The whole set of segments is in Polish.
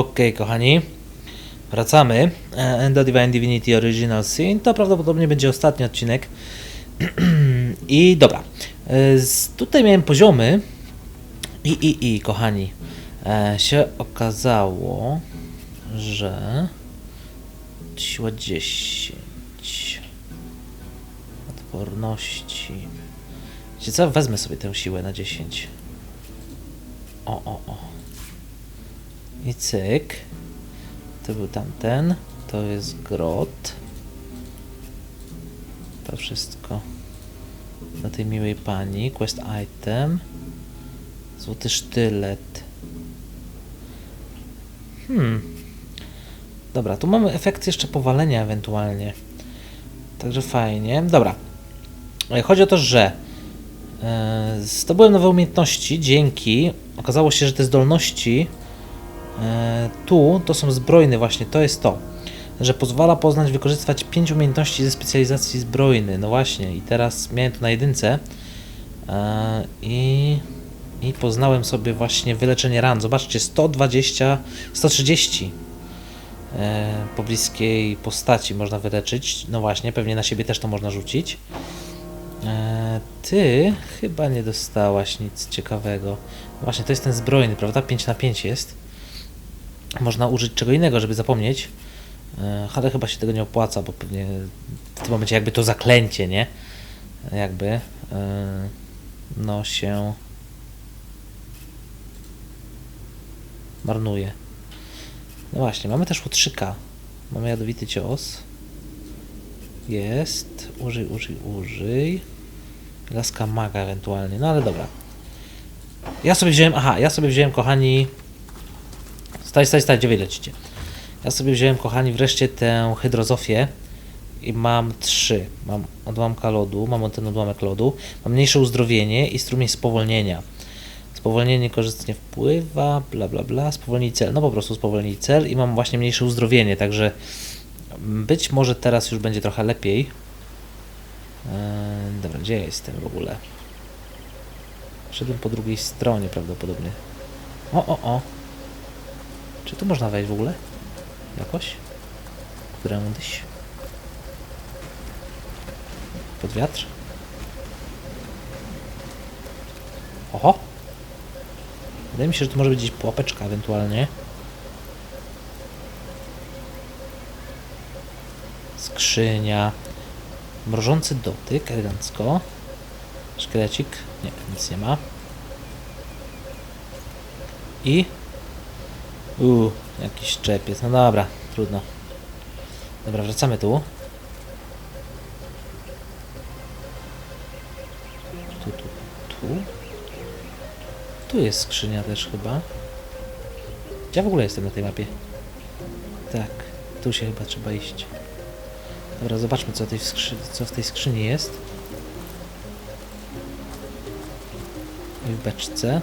Okej, kochani. Wracamy. E, Endo Divine Divinity Original Sin to prawdopodobnie będzie ostatni odcinek. I dobra. E, Tutaj miałem poziomy. I, i, i, kochani. E, się okazało, że siła 10. Odporności. Wiecie co? Wezmę sobie tę siłę na 10. O, o, o. I cyk. To był tamten. To jest grot. To wszystko. Dla tej miłej pani. Quest item. Złoty sztylet. Hmm. Dobra, tu mamy efekt jeszcze powalenia ewentualnie. Także fajnie. Dobra. E, Chodzi o to, że e, zdobyłem nowe umiejętności dzięki. Okazało się, że te zdolności tu to są zbrojne właśnie, to jest to. Że pozwala poznać, wykorzystywać 5 umiejętności ze specjalizacji zbrojny. No właśnie, i teraz miałem to na jedynce. E, I, I poznałem sobie właśnie wyleczenie ran. Zobaczcie, 120, 130 e, pobliskiej postaci można wyleczyć. No właśnie, pewnie na siebie też to można rzucić. E, ty chyba nie dostałaś nic ciekawego. Właśnie, to jest ten zbrojny, prawda? 5 na 5 jest. Można użyć czego innego, żeby zapomnieć. E, ale chyba się tego nie opłaca, bo pewnie w tym momencie jakby to zaklęcie, nie? Jakby e, no się marnuje. No właśnie, mamy też łotrzyka. Mamy jadowity cios. Jest. Użyj, użyj, użyj. Laska maga ewentualnie. No ale dobra. Ja sobie wziąłem. Aha, ja sobie wziąłem, kochani. Staj, staj, staj, gdzie wy lecicie? Ja sobie wziąłem, kochani, wreszcie tę hydrozofię. I mam trzy. Mam odłamka lodu, mam ten odłamek lodu. Mam mniejsze uzdrowienie i strumień spowolnienia. Spowolnienie korzystnie wpływa, bla bla bla, spowolnij cel. No po prostu spowolnij cel i mam właśnie mniejsze uzdrowienie, także być może teraz już będzie trochę lepiej. Eee, dobra, gdzie ja jestem w ogóle? Szedłem po drugiej stronie prawdopodobnie. O, o, o. Czy tu można wejść w ogóle? Jakoś? Którędyś? Pod wiatr? Oho! Wydaje mi się, że to może być gdzieś pułapeczka ewentualnie. Skrzynia. Mrożący dotyk, elegancko. Szkielecik. Nie, nic nie ma. I... Uuu, jakiś czepiec. No dobra, trudno. Dobra, wracamy tu. Tu, tu, tu. Tu jest skrzynia też chyba. Gdzie ja w ogóle jestem na tej mapie? Tak, tu się chyba trzeba iść. Dobra, zobaczmy co, tej co w tej skrzyni jest. I w beczce.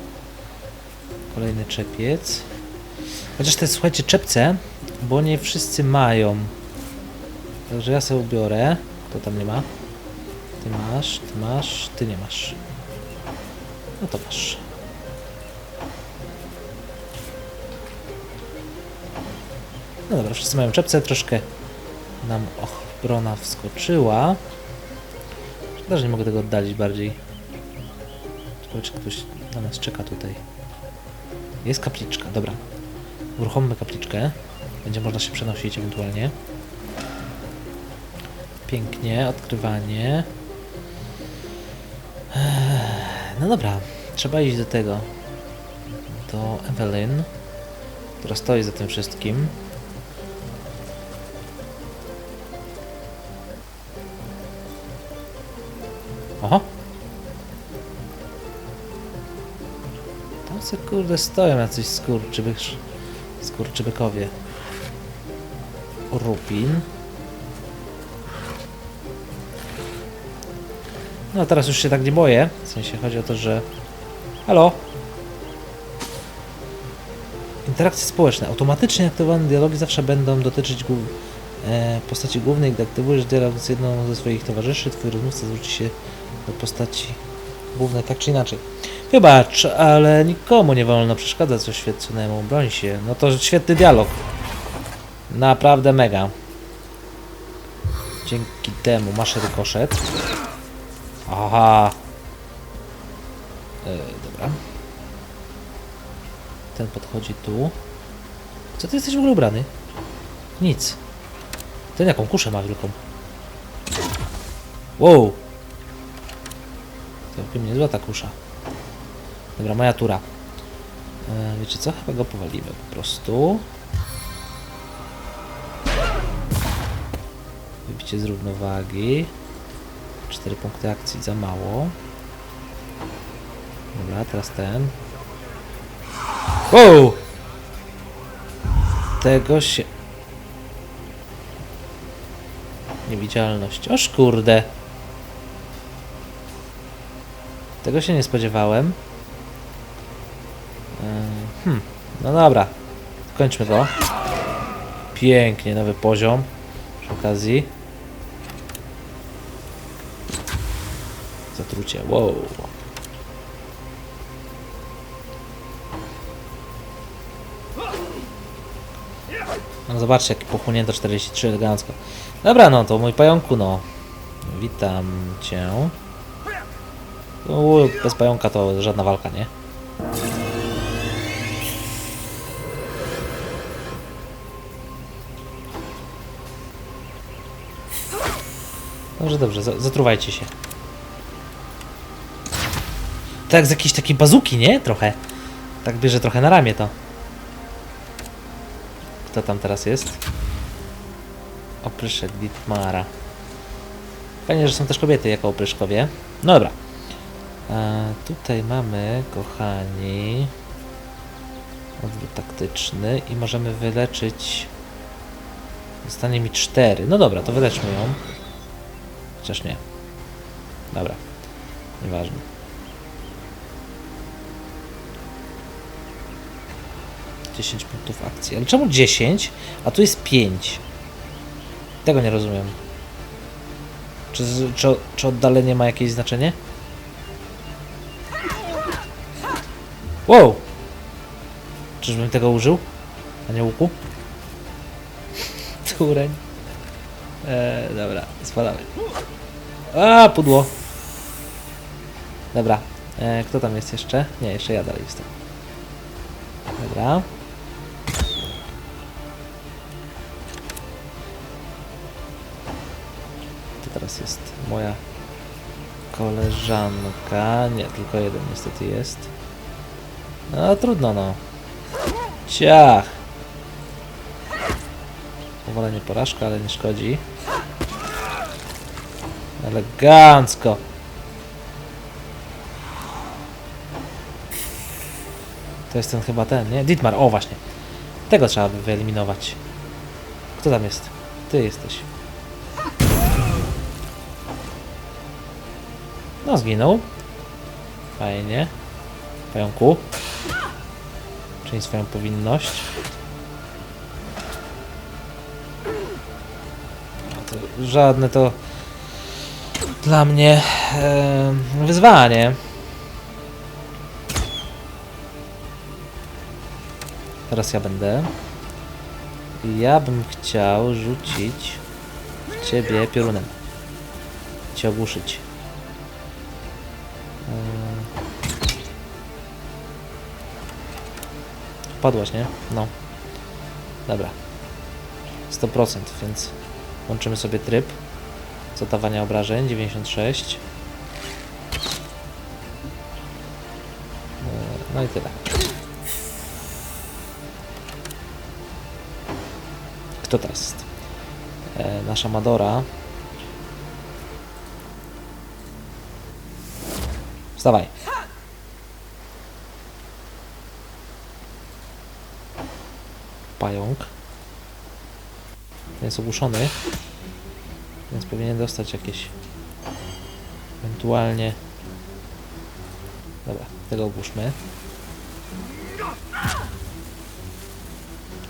Kolejny czepiec. Chociaż te, słuchajcie, czepce, bo nie wszyscy mają. Także ja sobie ubiorę. To tam nie ma. Ty masz, ty masz, ty nie masz. No to masz. No dobra, wszyscy mają czepce, troszkę nam ochrona wskoczyła. Szkoda, że nie mogę tego oddalić bardziej. Ciekawe, czy ktoś na nas czeka tutaj. Jest kapliczka, dobra. Uruchommy kapliczkę. Będzie można się przenosić ewentualnie. Pięknie, odkrywanie. Ech, No dobra, trzeba iść do tego. Do Evelyn, która stoi za tym wszystkim. Oho! Tam se kurde stoją jacyś skurczyby, skurczybykowie. Rupin. No teraz już się tak nie boję. W sensie chodzi o to, że... Halo? Interakcje społeczne. Automatycznie aktywowane dialogi zawsze będą dotyczyć głów... e, postaci głównej. Gdy aktywujesz dialog z jedną ze swoich towarzyszy, twój rozmówca zwróci się do postaci głównej tak czy inaczej. Wybacz, ale nikomu nie wolno przeszkadzać oświeconemu. Broń się. No to świetny dialog. Naprawdę mega. Dzięki temu masz rykoszet. Aha. E, dobra. Ten podchodzi tu. Co ty jesteś w ogóle ubrany? Nic. Ten jaką kuszę ma wielką. Wow. Całkiem niezła ta kusza. Dobra, moja tura. E, wiecie co? Chyba go powalimy po prostu. Wybicie z równowagi. 4 punkty akcji za mało. Dobra, teraz ten. Wow! Tego się... Niewidzialność. Oż kurde. Tego się nie spodziewałem. Eee, Hmm, no dobra. Kończmy go. Pięknie, nowy poziom. Przy okazji. Zatrucie, wow. No zobaczcie, jaki pochłonięto 43 elegancko. Dobra, no to mój pająku, no. Witam cię. U, bez pająka to żadna walka, nie? Dobrze, dobrze, za- zatruwajcie się. Tak z jakiejś takiej bazuki, nie? Trochę. Tak bierze trochę na ramię to. Kto tam teraz jest? Opryszek Dietmara. Fajnie, że są też kobiety jako opryszkowie. No dobra. E, tutaj mamy, kochani, odwrót taktyczny i możemy wyleczyć. Zostanie mi cztery. No dobra, to wyleczmy ją. Chociaż nie. Dobra. Nieważne. Dziesięć punktów akcji. Ale czemu 10? A tu jest 5. Tego nie rozumiem. Czy, czy, czy oddalenie ma jakieś znaczenie? Wow! Czyżbym tego użył? A nie łuku? Tureń. Eee, dobra, spadamy. A, pudło. Dobra. E, kto tam jest jeszcze? Nie, jeszcze ja dalej jestem. Dobra. To teraz jest moja koleżanka. Nie, tylko jeden niestety jest. No trudno no. Ciach. Powolenie porażka, ale nie szkodzi. Elegancko. To jest ten chyba ten, nie? Dietmar, o właśnie. Tego trzeba by wyeliminować. Kto tam jest? Ty jesteś. No, zginął. Fajnie. Pająku. Czyń swoją powinność. Żadne to dla mnie e, wyzwanie. Teraz ja będę. Ja bym chciał rzucić w ciebie piorunem. Cię ogłuszyć. Wpadłaś, nie? No. Dobra. 100%, więc łączymy sobie tryb zadawania obrażeń 96. Eee, No i tyle. Kto teraz jest? E, nasza Madora. Wstawaj. Pająk. Jest ogłuszony. Więc powinien dostać jakieś ewentualnie. Dobra, tego ogłuszmy.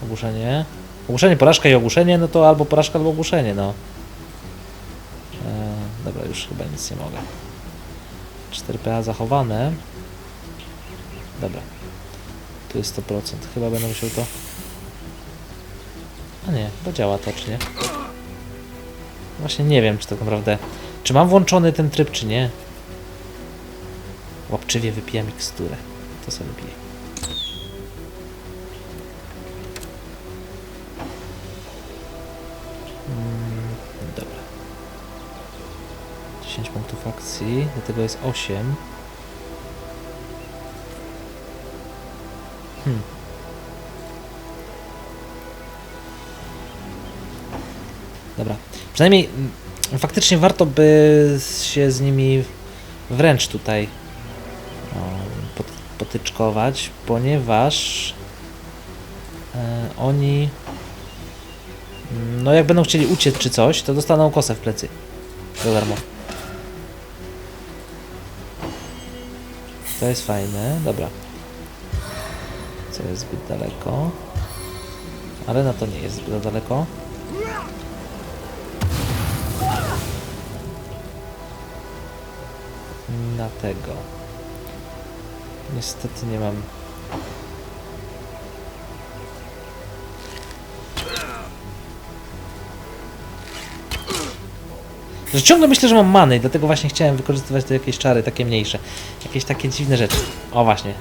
Ogłuszenie. Ogłuszenie, porażka i ogłuszenie, no to albo porażka, albo ogłuszenie, no. E, dobra, już chyba nic nie mogę. 4PA zachowane. Dobra. Tu jest 100%. Chyba będę musiał to... Bo działa to, czy nie? Właśnie nie wiem, czy tak naprawdę... Czy mam włączony ten tryb, czy nie? Łapczywie wypija miksturę. To sobie piję. Mm, dobra. 10 punktów akcji, do tego jest 8. Hmm. Przynajmniej mm, faktycznie warto by się z nimi wręcz tutaj potyczkować, ponieważ e, oni no jak będą chcieli uciec czy coś, to dostaną kosę w plecy. Za darmo. To jest fajne, dobra. Co jest zbyt daleko. Ale na to nie jest zbyt daleko. Na tego. Niestety nie mam. Że ciągle myślę, że mam many dlatego właśnie chciałem wykorzystywać te jakieś czary, takie mniejsze. Jakieś takie dziwne rzeczy. O właśnie.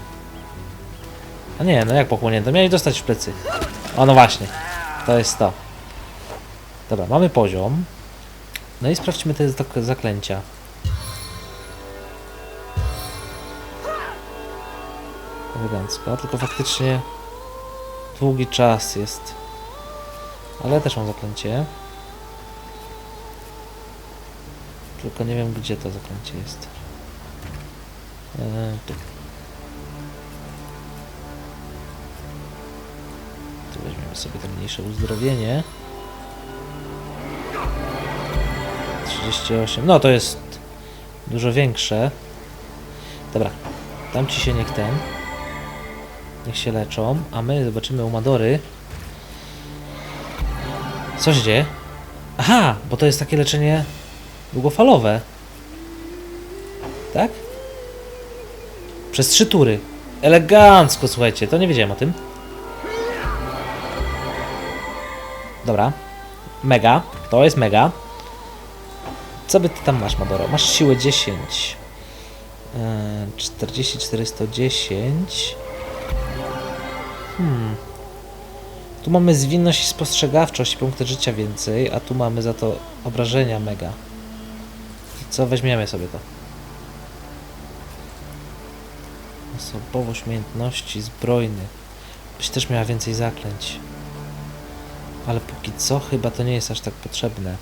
A nie, no jak pochłonięto? Mieli dostać w plecy. O no właśnie. To jest to. Dobra, mamy poziom. No i sprawdźmy te zak- zaklęcia. Elegancko, tylko faktycznie długi czas jest. Ale też mam zaklęcie. Tylko nie wiem gdzie to zaklęcie jest. Eee, tu. Tu weźmiemy sobie to mniejsze uzdrowienie. 38. No to jest dużo większe. Dobra. Dam ci się niech ten. Niech się leczą, a my zobaczymy u Madory. Co się dzieje? Aha, bo to jest takie leczenie długofalowe. Tak? Przez trzy tury. Elegancko, słuchajcie, to nie wiedziałem o tym. Dobra. Mega. To jest mega. Co by ty tam masz, Madoro? Masz siłę 10. Eee, 40, 410. Hmm. Tu mamy zwinność i spostrzegawczość, punkty życia więcej, a tu mamy za to obrażenia mega. Co weźmiemy sobie to? Osobowość, umiejętności, zbrojny. Byś też miała więcej zaklęć. Ale póki co chyba to nie jest aż tak potrzebne.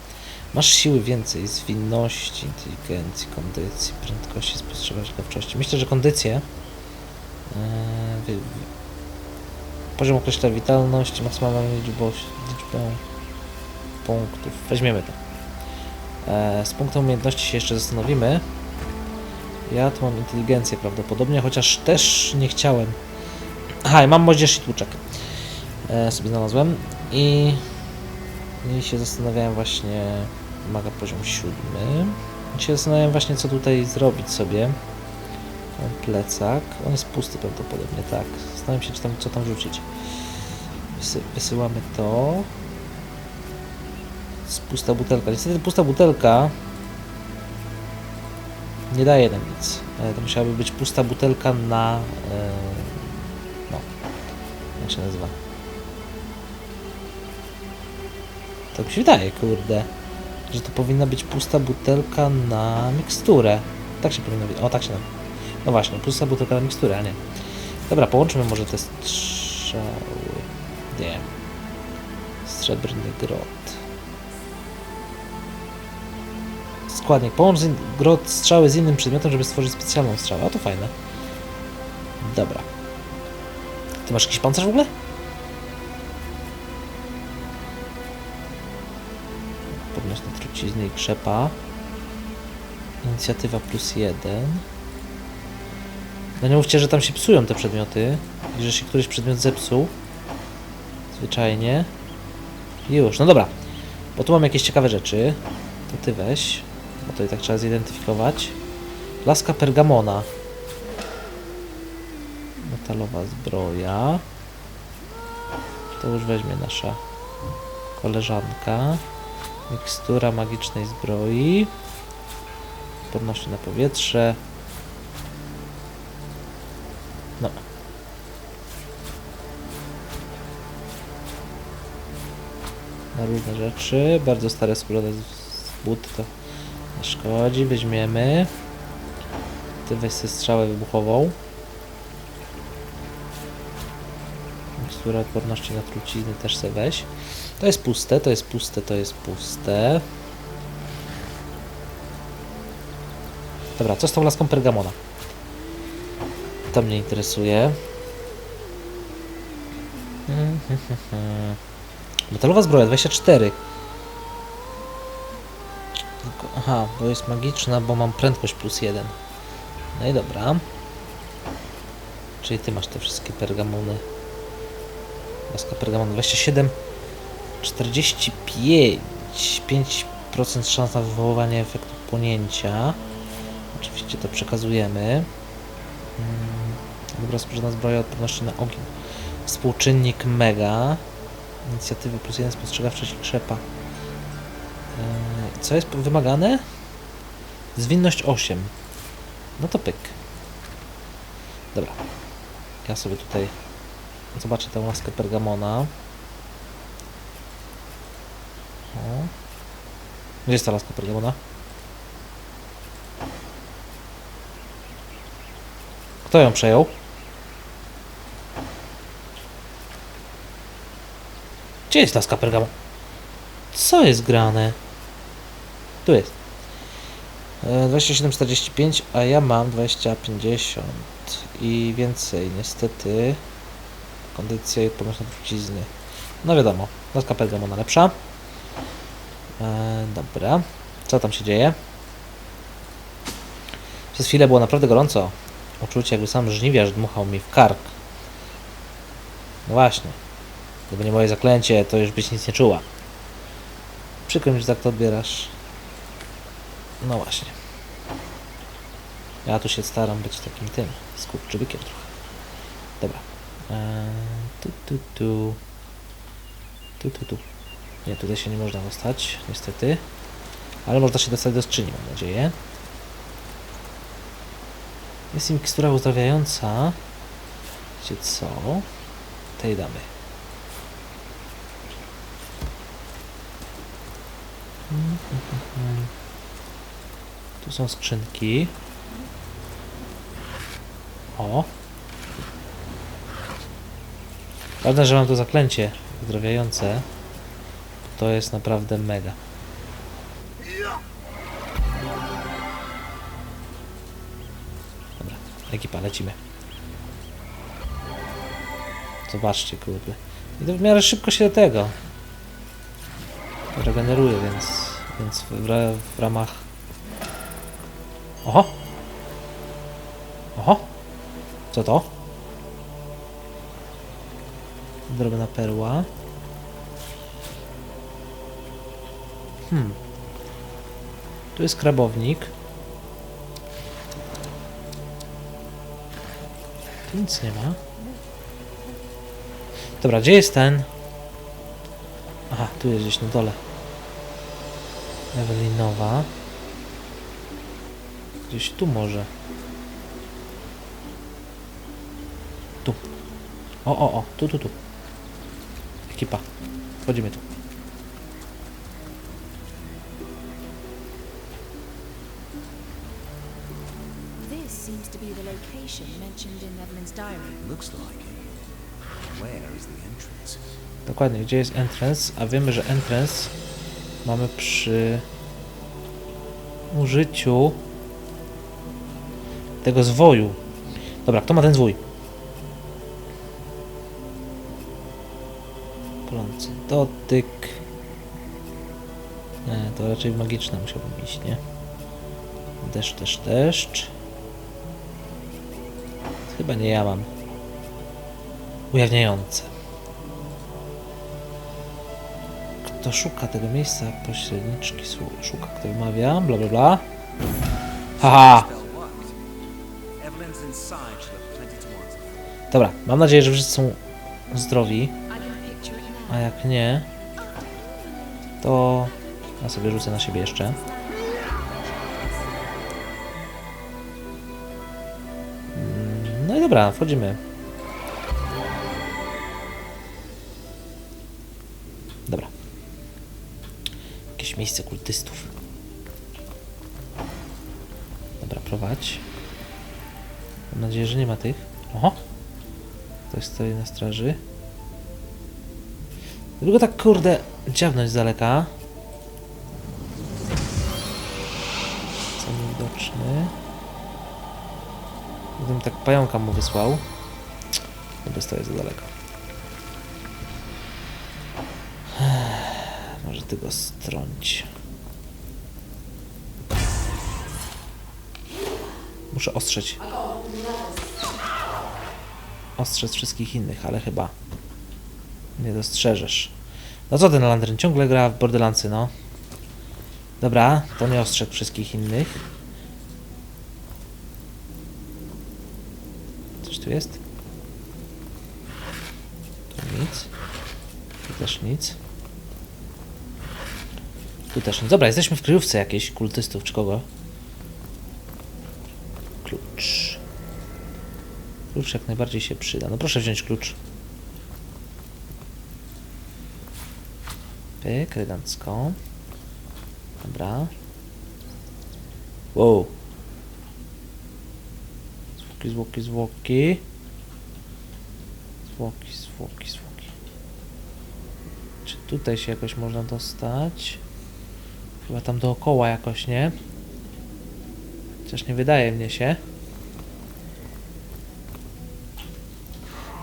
Masz siły więcej, zwinności, inteligencji, kondycji, prędkości, spostrzegawczości. Myślę, że kondycję. Yy, wy, poziom określa witalność, maksymalną liczbę, liczbę punktów. Weźmiemy to. E, z punktem umiejętności się jeszcze zastanowimy. Ja tu mam inteligencję prawdopodobnie, chociaż też nie chciałem. Aha, mam moździerz i tłuczek. E, sobie znalazłem. I, I się zastanawiałem właśnie... Maga poziom siódmy. I się zastanawiałem właśnie co tutaj zrobić sobie. Plecak. On jest pusty prawdopodobnie, tak. Zastanawiam się, czy tam, co tam rzucić. Wysy wysyłamy to. Jest pusta butelka. Niestety pusta butelka nie daje nam nic. E, To musiałaby być pusta butelka na... E, no. Jak się nazywa? Tak mi się wydaje, kurde. Że to powinna być pusta butelka na miksturę. Tak się powinno być. O, tak się nazywa. No właśnie, pusta butelka na miksturę, a nie. Dobra, połączmy może te strzały. Nie. Srebrny grot. Składnik. Połącz grot strzały z innym przedmiotem, żeby stworzyć specjalną strzałę. A to fajne. Dobra. Ty masz jakiś pancerz w ogóle? Podnośna trucizny i krzepa. Inicjatywa plus jeden. No nie mówcie, że tam się psują te przedmioty i że się któryś przedmiot zepsuł. Zwyczajnie. Już, no dobra. Bo tu mam jakieś ciekawe rzeczy. To ty weź. Bo to i tak trzeba zidentyfikować. Laska pergamona. Metalowa zbroja. To już weźmie nasza koleżanka. Mikstura magicznej zbroi. Podnosi na powietrze. No. Na różne rzeczy. Bardzo stare skórzane z- buty to nie szkodzi. Weźmiemy. Ty weź sobie strzałę wybuchową. Mikstura odporności na trucizny też se weź. To jest puste, to jest puste, to jest puste. Dobra, co z tą laską pergamona? To mnie interesuje. Metalowa zbroja 24. Tylko- Aha, bo jest magiczna, bo mam prędkość plus 1. No i dobra. Czyli ty masz te wszystkie pergamony. Laska pergamonu 27. 45. 5% szans na wywoływanie efektu płonięcia. Oczywiście to przekazujemy. Mm, Dobra, sprzężona zbroja odporności na ogień. Współczynnik mega. Inicjatywy plus 1 spostrzegawczość krzepa. Eee, Co jest wymagane? Zwinność 8. No to pyk. Dobra. Ja sobie tutaj zobaczę tę laskę pergamona. O. Gdzie jest ta laska pergamona? Kto ją przejął? Gdzie jest laska pergamona? Co jest grane? Tu jest. E, 27,45, a ja mam 20,50 i więcej, niestety. Kondycja i odporność na trucizny. No wiadomo, laska pergamona lepsza. E, dobra, co tam się dzieje? Przez chwilę było naprawdę gorąco. Uczucie, jakby sam żniwiarz dmuchał mi w kark. No właśnie. Gdyby nie moje zaklęcie, to już byś nic nie czuła. Przykro mi, że tak to odbierasz. No właśnie. Ja tu się staram być takim tym, skurczybykiem trochę. Dobra. Eee, tu, tu, tu. Tu, tu, tu. Nie, tutaj się nie można dostać, niestety. Ale można się dostać do skrzyni, mam nadzieję. Jest mikstura uzdrawiająca. Wiecie co? Tej damy. Tu są skrzynki. O. Ważne, że mam tu zaklęcie uzdrawiające. To jest naprawdę mega. Ekipa, lecimy. Zobaczcie, kurde. I to w miarę szybko się do tego regeneruje, więc, więc w, w ramach... Oho! Oho! Co to? Drobna perła. Hmm. Tu jest krabownik. Nic nie ma. Dobra, gdzie jest ten? Aha, tu jest gdzieś na dole. Ewelinowa. Gdzieś tu może. Tu. O, o, o, tu, tu, tu. Ekipa. Wchodzimy tu. Be the location mentioned in Evelyn's diary. Looks like it. Where is the entrance? Dokładnie, gdzie jest entrance? A wiemy, że entrance mamy przy użyciu tego zwoju. Dobra, kto ma ten zwój? Palący dotyk. Nie, to raczej magiczne musiałbym iść, nie? Deszcz, deszcz, deszcz. Chyba nie ja mam. Ujawniające. Kto szuka tego miejsca? Pośredniczki szuka, kto wymawia, bla bla bla. Haha! Dobra, mam nadzieję, że wszyscy są zdrowi, a jak nie, to ja sobie rzucę na siebie jeszcze. Dobra, wchodzimy. Dobra. Jakieś miejsce kultystów. Dobra, prowadź. Mam nadzieję, że nie ma tych. Oho! Ktoś stoi na straży. Dlaczego tak kurde dziabnąć z daleka? Gdybym tak pająka mu wysłał. Chyba stoję za daleko. Może ty go strąć. Muszę ostrzeć. Ostrzec wszystkich innych, ale chyba nie dostrzeżesz. No co ten Landryn? Ciągle gra w Borderlandsy, no. Dobra, to nie ostrzegł wszystkich innych. Tu jest? Tu nic. Tu też nic. Tu też nic. Dobra, jesteśmy w kryjówce jakiejś kultystów czy kogo. Klucz. Klucz jak najbardziej się przyda. No proszę wziąć klucz. Pyk, elegancko. Dobra. Wow. Zwłoki, zwłoki, zwłoki. Zwłoki, zwłoki, zwłoki. Czy tutaj się jakoś można dostać? Chyba tam dookoła jakoś, nie? Chociaż nie wydaje mnie się.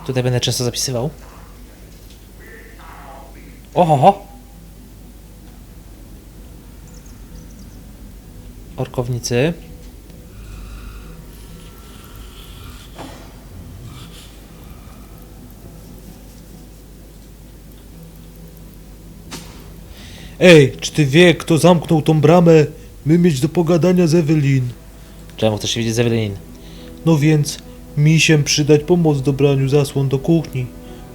Tutaj będę często zapisywał. Oho! Orkownicy. Ej, czy ty wie, kto zamknął tą bramę? My mieć do pogadania z Ewelin. Czemu chcesz się widzieć z Ewelin? No więc, mi się przydać pomoc w dobraniu zasłon do kuchni.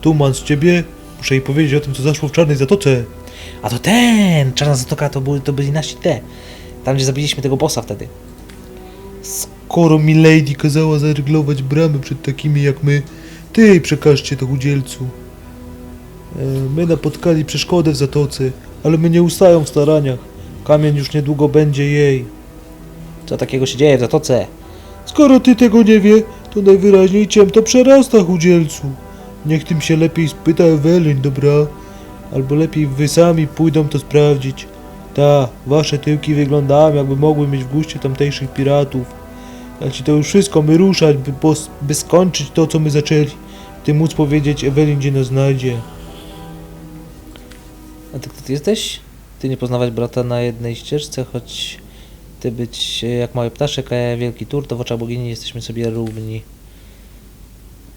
Tuman z ciebie? Muszę jej powiedzieć o tym, co zaszło w Czarnej Zatoce. A to ten! Czarna Zatoka to, były, to byli nasi te. Tam, gdzie zabiliśmy tego bossa wtedy. Skoro mi Lady kazała zaryglować bramy przed takimi jak my, ty przekażcie to udzielcu. E, my napotkali przeszkodę w Zatoce, ale my nie ustają w staraniach. Kamień już niedługo będzie jej. Co takiego się dzieje w Zatoce? Skoro ty tego nie wie, to najwyraźniej ciem to przerasta udzielcu. Niech tym się lepiej spyta Ewelin, dobra? Albo lepiej wy sami pójdą to sprawdzić. Ta, wasze tyłki wyglądają jakby mogły mieć w guście tamtejszych piratów. Ja ci to już wszystko my ruszać, by, by skończyć to, co my zaczęli. Ty móc powiedzieć Ewelin, gdzie nas znajdzie. A ty kto ty jesteś? Ty nie poznawać brata na jednej ścieżce, choć ty być jak mały ptaszek, a ja wielki tur, to w oczach bogini jesteśmy sobie równi.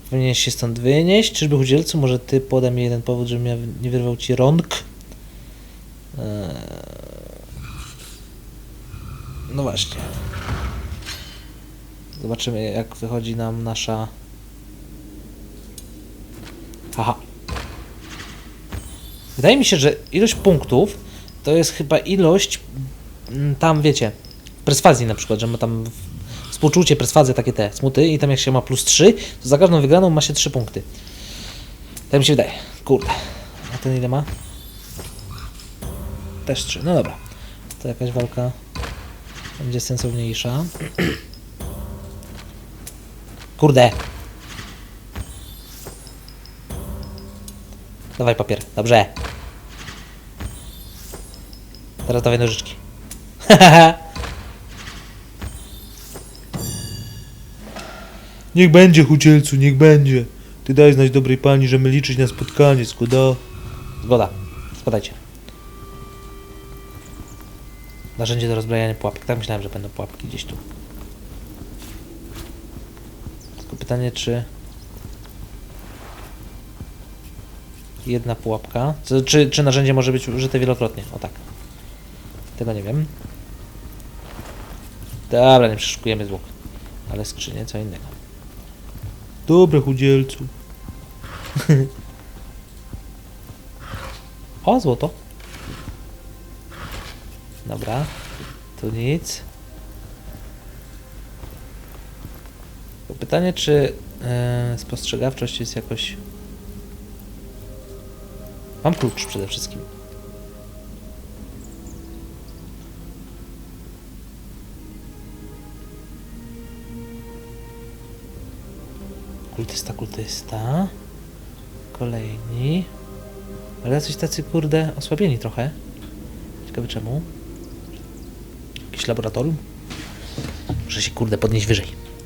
Powinieneś się stąd wynieść, czyżby udzielcu? Może ty podaj mi jeden powód, żebym ja nie wyrwał ci rąk? Eee... No właśnie. Zobaczymy jak wychodzi nam nasza... Aha. Wydaje mi się, że ilość punktów to jest chyba ilość mm, tam, wiecie, perswazji na przykład, że ma tam współczucie, perswazję, takie te smuty i tam jak się ma plus 3, to za każdą wygraną ma się 3 punkty. Tak mi się wydaje. Kurde. A ten ile ma? Też 3. No dobra. To jakaś walka będzie sensowniejsza. Kurde. Dawaj papier. Dobrze. Teraz dawaj nożyczki. Niech będzie, udzielcu, niech będzie. Ty daj znać dobrej pani, że my liczyć na spotkanie, skuda. Zgoda. Spadajcie. Narzędzie do rozbrajania pułapek. Tak myślałem, że będą pułapki gdzieś tu. Tylko pytanie, czy... Jedna pułapka. Czy, czy narzędzie może być użyte wielokrotnie? O tak. Tego nie wiem. Dobra, nie przeszukujemy zwłok. Ale skrzynie co innego. Dobra, chudzielcu. O, złoto. Dobra. Tu nic. Pytanie, czy e, spostrzegawczość jest jakoś... Mam klucz przede wszystkim. Kultysta, kultysta. Kolejni. Ale jacyś tacy, kurde, osłabieni trochę. Ciekawe czemu. Jakieś laboratorium? Muszę się, kurde, podnieść wyżej.